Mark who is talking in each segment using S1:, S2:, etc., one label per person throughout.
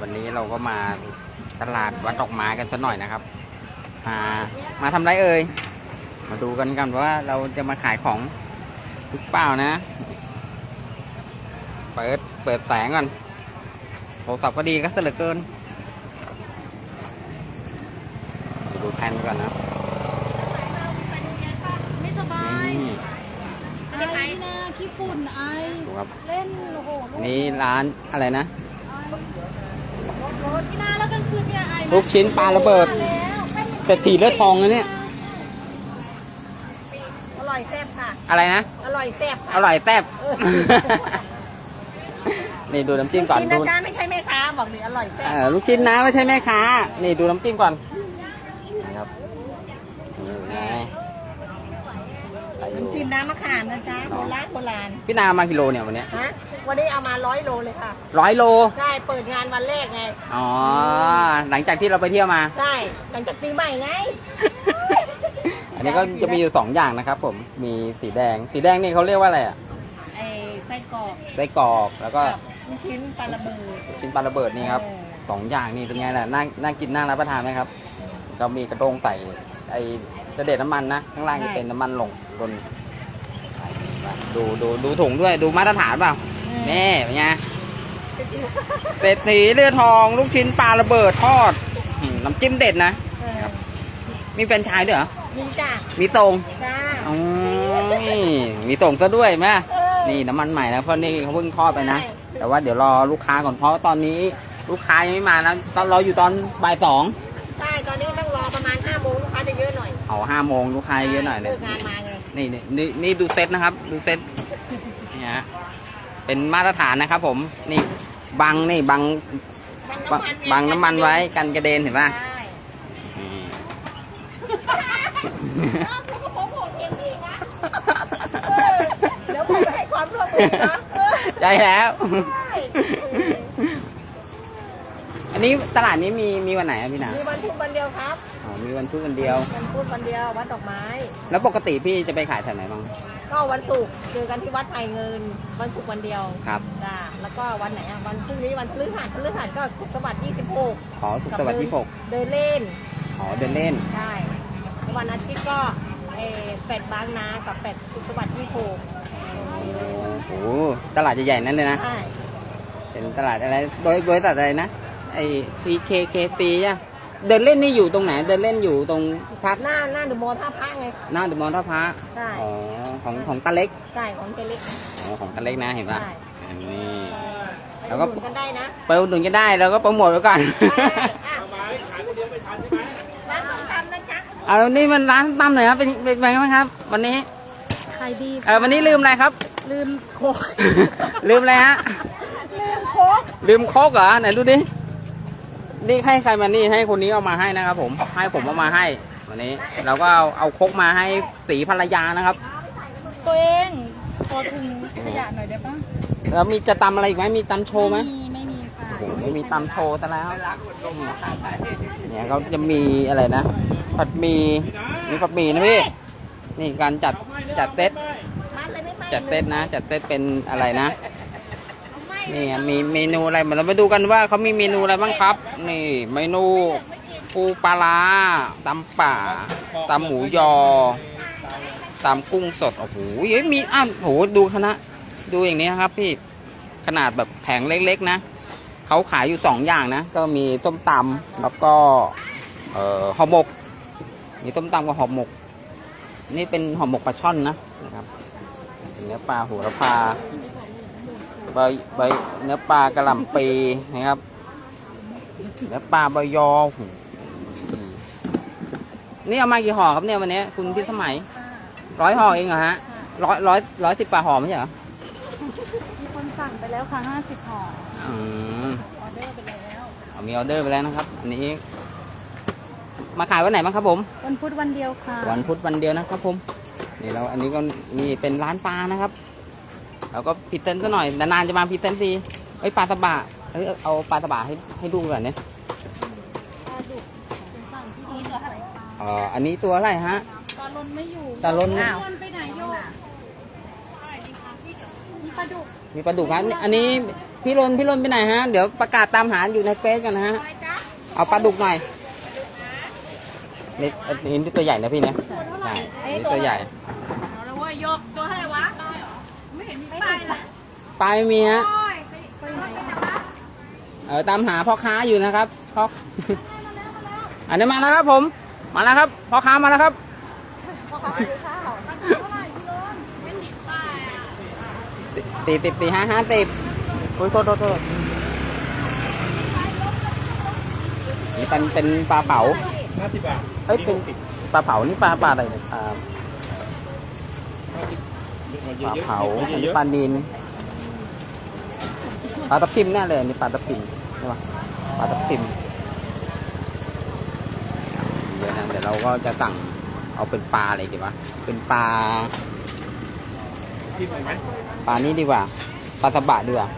S1: วันนี้เราก็มาตลาดวัดดอกไม้กันสักหน่อยนะครับ มามาทำไรเอ่ย มาดูกันกันว่าเราจะมาขายของหรือเปล่านะ เปิดเปิดแสงก่อนโทรศัพท์ก็ดีก็เสเหลือเกิน ดูแผนก่อนนะ
S2: ไม่สบาย
S1: นี่
S2: ไอนะขี้ฝุ่นไอ
S1: ดูครับ
S2: เล่นโอ้โหลูก
S1: นี่ร้านอะไรนะ
S2: รถที่นาแล้วกลางคืนเนี่ยไอ
S1: ลูกชิ้นปลาระเบิด
S2: แล้วเป็น
S1: เศรษฐีเลือดทองนะเนี่ย
S2: อร่อยแซ่บค่ะ
S1: อะไรนะ
S2: อร่อยแซ่บ
S1: อ
S2: ค่ะ
S1: ร่อยแซ่บ นี่ดูน้ำจิ้มก่อน
S2: ชิ้น
S1: ดู
S2: นะจ๊ะไม่ใช่แม่ค้าบอกเลยอร่อยแซ่บ
S1: เออลูกชิ้นนะไม่ใช่แม่ค้า นี่ดูน้ำจิ้มก่อนนี่ครับนี่ไงไปอยู่
S2: น้ำจิ้มน้ำมะขามนะจ๊ะโบราณโบราณ
S1: พี่นามากิโลเนี่ยวันเนี้ย
S2: ฮะวันนี้เอามาร้อยโลเลยค่ะ
S1: ร้อยโล
S2: ใช่เปิดงานวันแรกไง
S1: อ๋อ หลังจากที่เราไปเที่ยวมา
S2: ใช่หลังจากปีใหม่ไง
S1: อันนี้ก็จะมีอยู่สองอย่างนะครับผม มีสีแดง สีแดงนี่เขาเรียกว่าอะไรอะ
S2: ไอไส้กรอก
S1: ไส้กรอกแล้วก็
S2: กับลูกชิ้นปลาระเบิด
S1: ชิ้นปลาระเบิดนี่ครับ
S2: เออ
S1: สองอย่างนี่เป็นไงล่ะ น่า น่ากินน่ารับประทานไหมครับ ก็มีกระด้งใส่ไอ้ กระเด็ดน้ำมันนะ ข้างล่างจะเป็นน้ำมันหลงลนใส่มาดูดูดูถุงด้วยดูมาตรฐานเปล่านี่เป็นไงเศรษฐีเลือดทองลูกชิ้นปลาระเบิดทอดอืมน้ำจิ้มเด็ดนะ
S2: เออ
S1: มีแฟรนไชายด้วยเหรอ
S2: นี่จ้ะ
S1: มีตรง
S2: จ้า
S1: อ๋อมีตรงซะด้วยไหม
S2: เออ
S1: นี่น้ำมันใหม่นะเพราะนี่เขาเพิ่งทอดไปนะ แต่ว่าเดี๋ยวรอลูกค้าก่อนเพราะตอนนี้ ลูกค้ายังไม่มานะตอนเราอยู่ตอนบ่ายสอง
S2: ประมาณ5โมงลูกค้าจะเยอะหน่อย
S1: เอาห้าโมงลูกค้าเยอะหน่อยเลย
S2: ลิกงานมาไง
S1: นี่นี่นี่นี่ดูเซตนะครับ ดูเซตนี่ฮะเป็นมาตรฐานนะครับ ผมนี่บังนี่บังบังบังน้ำมันไว้กันกระเด็นเห็นป่ะ
S2: ใช่
S1: นี่
S2: อ้าวคุณก็โปรโมทเองดีนะเออเดี๋ยวผมไปให้ความร่วมมือนะเออ
S1: ได้แล้ว
S2: ใช่
S1: อันนี้ตลาดนี้มีมีวันไหนอะพี่นา
S2: มีวันพุธวันเดียวครับ
S1: อ๋อ มีวันพุธวันเดียว
S2: วันพุธวันเดียววัดดอกไม้
S1: แล้วปกติพี่จะไปขายแถวไหนบ้าง
S2: ก็วันศุกร์เจอกันที่วัดไผ่เงิน วันศุกร์วันเดียว
S1: ครับ
S2: จ้าแล้วก็วันไหนอะวันพรุ่งนี้วันพฤหัสพฤหัสก็สุขสวัสดิ์26
S1: ขอสุขสวัสดิ์ที่หก
S2: เดินเล่น
S1: ขอเดินเล่น
S2: ใช่วันอาทิตย์ก็เออเป็ดบางนากับเป็ดสุขสวัสดิ์ที่โคก
S1: โอ้โหตลาดใหญ่ๆนั่นเลยนะ
S2: ใช่
S1: เป็นตลาดอะไรบริบริษัทอะไรนะ ไอ้ PKKC อะ เดินเล่นนี่อยู่ตรงไหน เดินเล่นอยู่ตรงทัก
S2: หน้าหน้าเดอะมอลล์ท่าพระไง
S1: หน้าเดอะมอลล์ท่าพระ
S2: ใช่
S1: อ๋อของของตาเล็ก
S2: ใช่ของเจเล็ก
S1: อ๋อของตาเล็กนะเห็นป่ะ
S2: ใช่
S1: อันนี้
S2: ไป
S1: แล้วก็
S2: อุดหนุนกันได้นะ
S1: ไปอุดหนุนกันได้แล้วก็โปรโมทไว้ก่อน
S2: ใช่อะร้านส้มตำนะจ๊ะ
S1: เอาวันนี้มันร้านตำหน่อยครับเป็นเป็นไงบ้างครับ วันนี้
S2: ขายดี
S1: เออวันนี้ลืมอะไรครับ
S2: ลืมโคก
S1: ลืมอะไรฮะ
S2: ลืมโคก
S1: ลืมโคกเหรอไหนดูดิ นี่ให้ใครมานี่ให้คนนี้เอามาให้นะครับ ผมให้ผมเอามาให้วันนี้เราก็เอาเอาโคกมาให้สีภรรยานะครับ
S2: ตัวเองขอถุงขยะหน่อยได้ปะ
S1: แล้วมีจะตำอะไรอีกไหมมีตำโชว์ไหม
S2: มีไม่มีค่ะ
S1: โอ้โหไม่มีตำโชว์ซะแล้วเนี่ยเขาจะมีอะไรนะผัดหมีมีผัดหมีนะพี่นี่การจัดจัดเซต
S2: มาเลยไม่ไป
S1: จัดเซตนะ จัดเซตเป็นอะไรนะ นี่มีเมนูอะไรมาเรามาดูกันว่าเขามีเมนูอะไรบ้างครับ นี่เมนูปูปลาร้าตำป่าตำหมูยอตำกุ้งสดโอ้โหเฮ้ยมีอ้าวโหดูคณะดูอย่างนี้ครับพี่ขนาดแบบแผงเล็กๆนะเขาขายอยู่สองอย่างนะ ก็มีต้มตำแล้วก็เอ่อห่อหมก มีต้มตำกับห่อหมก นี่เป็นห่อหมกปลาช่อนนะนะครับเนเนื้อปลาหัวละพา ใบใบเนื้อปลากระหล่ำปีนะครับ เนื้อปลาใบยอโอ้โหนี่เอามากี่ห่อครับเนี่ยวันนี้คุณพิสมัยร้อยห่อเองเหรอฮะร้อยร้อยร้อยสิบปลาห่อไม่ใช่เหรอ
S2: มีคนสั่งไปแล้วค่ะ50ห่อ
S1: อืม
S2: ออเดอร์ไปแล้ว
S1: เอามีออเดอร์ไปแล้วนะครับ อันนี้ มาขายวันไหนบ้างครับผม
S2: วันพุธวันเดียวค่ะ
S1: วันพุธวันเดียวนะครับผมนี่เราอันนี้ก็มีเป็นร้านปลานะครับ เราก็พรีเซนต์ซะหน่อยนานๆจะมาพรีเซนต์ทีเอ้ยปลาสบะเอ้ยเอาปลาสบะให้ให้ดูก่อนเนี่ย
S2: ปลาดุกเป็นสั่งที่นี่ตัวเท่าไหร่คะ
S1: เอ่ออันนี้ตัวอะไรฮะ
S2: ตาลนไม่อยู่
S1: ตาลน
S2: ตาลนไปไหนโยกมีปลาดุก
S1: มีปลาดุกครับอันนี้พี่รนพี่รนไปไหนฮะเดี๋ยวประกาศตามหาอยู่ในเฟซกันนะฮะ
S2: อะไรจ๊ะ
S1: เอาปลาดุกหน่อยนี่อันนี้ตัวใหญ่นะพี่นะใช่อันนี่ตัวใหญ่
S2: เอาละเว้ยยกตัวเท่าไหร่วะไม่เห็นมีป้ายเลย
S1: ปลาไม่มีฮะ
S2: โอ้ยไปไปไหนนะคะ
S1: เออตามหาพ่อค้าอยู่นะครับพ่ออันนี้มาแล้วครับผม มาแล้วครับพ่อค้ามาแล้วครับ
S2: พ่อค้าซื้อข้าวเท่าไหร่พี่โรนไม่ติดป้ายอะ
S1: ตีติดตีห้าห้าติดโอ้ยโทษโทษโทษนี่เป็นเป็นปลาเผา
S3: ห้าสิบบาท
S1: เอ้ยเป็นปลาเผานี่ปลาปลาอะไรเนี่ยปลาปลาเผาอันนี้ปลานิน ปลาทับทิมแน่เลยอันนี่ปลาทับทิมใช่ปะปลาทับทิมเดี๋ยวนะเดี๋ยวเราก็จะสั่งเอาเป็นปลาอะไรดีวะเป็นปลา
S3: ที่ไหนไหม
S1: ปลานี้ดีกว่าปลาสบะดีกว่า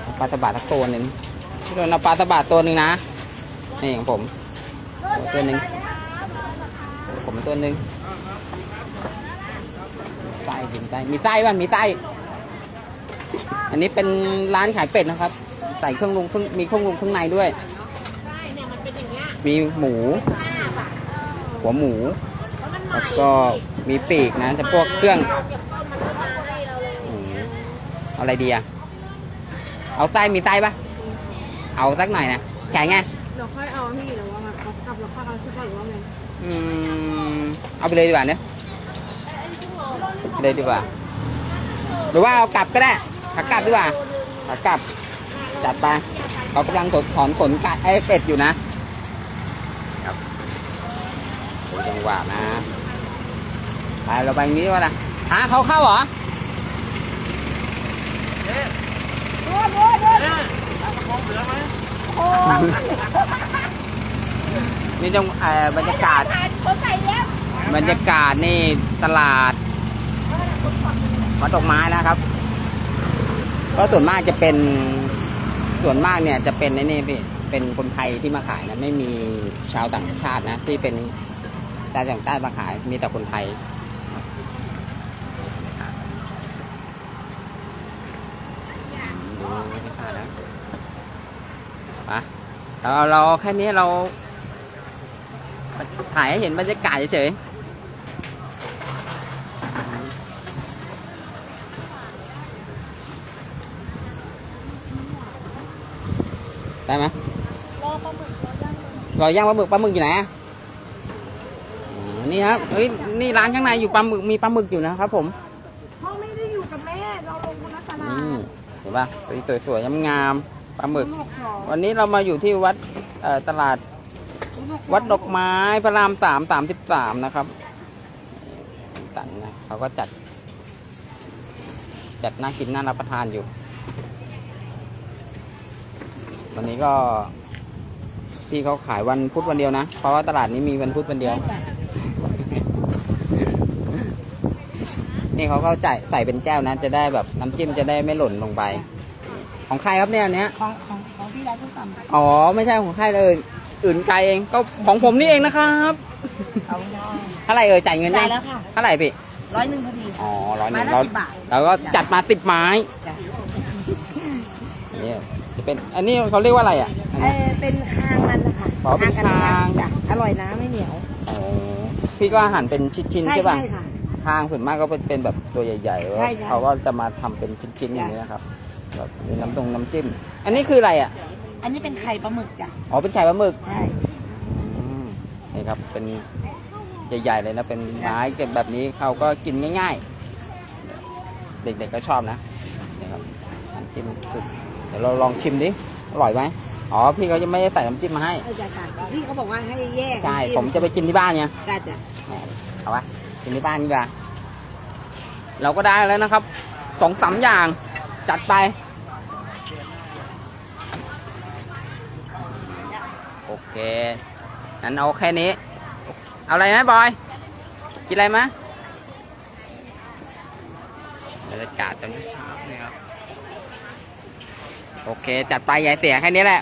S1: เอาปลาสบะทักตัวหนึ่งพี่โดนเอาปลาสบะตัวหนึ่งนะนี่ของผมตัวหนึ่งผมตัวหนึ่งไส้กินไส้มีไส้ป่ะมีไส้ อันนี้เป็นร้านขายเป็ดนะครับ ใส่เครื่องปรุงเครื่องมีเครื่องปรุงข้างในด้วย
S2: ได้เนี่ยมันเป็นอย่างเงี้ย
S1: มีหมู
S2: ห้าบาท
S1: หัวหมู
S2: เพราะมันใหม่
S1: แล้วก็มีปีกนะจะพวกเครื่อง
S2: เก็บต้นมันก็มาให้เราเลย
S1: อืมเอาอะไรดีอะเอาไส้มีไส้ปะเอาสักหน่อยนะแข็งไง
S4: เราค่อยเอาพี่หรือว่ามันเอากลับเราค่อยเอาที่ก่อนหรือว่าไง
S1: อืมเอาไปเลยดีกว่าเนี่ยไปเลยดีกว่า หรือว่าเอากลับก็ได้ขากลับดีกว่าขากลับจัดไปเขากำลังถอนถอนขนไก่ไอ้เป็ดอยู่นะครับโอ้ยจังหวะนะไปเราไปนี้วะนะหาเขาเข้าเหรอนี่จังเอ่อบรรยากาศ
S2: คนใส่แล้ว
S1: บรรยากาศนี่ตลาดวัดดอกไม้นะครับ ก็ส่วนมากจะเป็นส่วนมากเนี่ยจะเป็นไอ้นี่พี่เป็นคนไทยที่มาขายนะไม่มีชาวต่างชาตินะที่เป็นชาวต่างชาติมาขายมีแต่คนไทยดูบรรยากาศนะเราเราแค่นี้เราถ่ายให้เห็นบรรยากาศเฉยๆ ได้ไหม
S2: รอปลาหมึกรอย่าง
S1: รอย่างปลาหมึกปลาหมึกอยู่ไหนอะอ๋อนี่ครับเฮ้ยนี่ร้านข้างในอยู่ปลาหมึกมีปลาหมึกอยู่นะครับ ผม
S4: พ่อไม่ได้อยู่กับแม่เราลงบนรัตนา
S1: นี่เห็นปะสวยๆงามๆปลาหมึก
S4: ลูกสอง
S1: วันนี้เรามาอยู่ที่วัดเอ่อตลาด วัดดอกไม้พระรามสามสามสิบสามนะครับตันนะเขาก็จัด จัดน่ากินน่ารับประทานอยู่ วันนี้ก็พี่เขาขายวันพุธวันเดียวนะ เพราะว่าตลาดนี้มีวันพุธวันเดียว นี่เขาเขาจ่ายใส่เป็นแก้วนะ จะได้แบบน้ำจิ้มจะได้ไม่หล่นลงไป ของใครครับเนี่ยอันเนี้ย
S4: ของของของพี่ร้านส้มตำ
S1: อ๋อไม่ใช่ของใครเลย อื่นไกลเองก็ของผมนี่เองนะครับ
S4: เอาเนาะ
S1: เท่าไหร่เอ่ยจ่ายเงิน
S4: ได้
S1: ยัง
S4: แล้วค่ะ
S1: เท่าไหร่พี่
S4: ร้อยหนึ่งพอดี
S1: อ๋อร้อยหนึ่ง
S4: ไม้ละ
S1: เรา
S4: สิบบาท
S1: เราก็จัดมาสิบไม้
S4: จ้ะ
S1: นี่ จะเป็นอันนี้เขาเรียกว่าอะไรอะอัน
S4: เอ
S1: นี้
S4: อเป็นคางมันนะคะ
S1: อ๋อเป็น
S4: กระ
S1: คาง
S4: จ้ะอร่อยนะไม่เหนียว
S1: อ๋อพี่ก็หั่นเป็นชิ้นๆ
S4: ใช่
S1: ใช่ป่ะ
S4: ใช่ค่ะ
S1: คางส่วนมากก็เป็นเป็นแบบตัวใหญ่ๆ
S4: ใช่ใช่
S1: เขาก็จะมาทำเป็นชิ้นๆอย่างนี้นะครับแบบมีน้ำตรงน้ำจิ้ม อันนี้คืออะไรอะ
S4: อันนี้เป็นไข่ปลาหมึกจ้ะ
S1: อ๋อเป็นไข่ปลาหมึก
S4: ใช่
S1: อืมนี่ครับเป็นใหญ่ๆเลยนะเป็นไม้เก็บแบบนี้เขาก็กินง่าย ๆ เด็กๆก็ชอบนะนี่ครับน้ำจิ้มจุด เดี๋ยวเราลองชิมดิ อร่อยไหมอ๋อ พี่เขาจะไม่ได้ใส่น้ำจิ้มมาให้
S4: เออจ้ะจ้ะพี่เขาบอกว่าให้แยก
S1: ใช่ ผมจะไปกินที่บ้านไง
S4: จ้ะจ้ะ
S1: เอาวะกินที่บ้านดีกว่าเราก็ได้แล้วนะครับ สองสามอย่าง จัดไป โอเค นั้นเอาแค่นี้ เอาอะไรไหมบอย กินอะไรไหมบรรยากาศตอนเช้านี่ครับ โอเค จัดไปยายเสียแค่นี้แหละ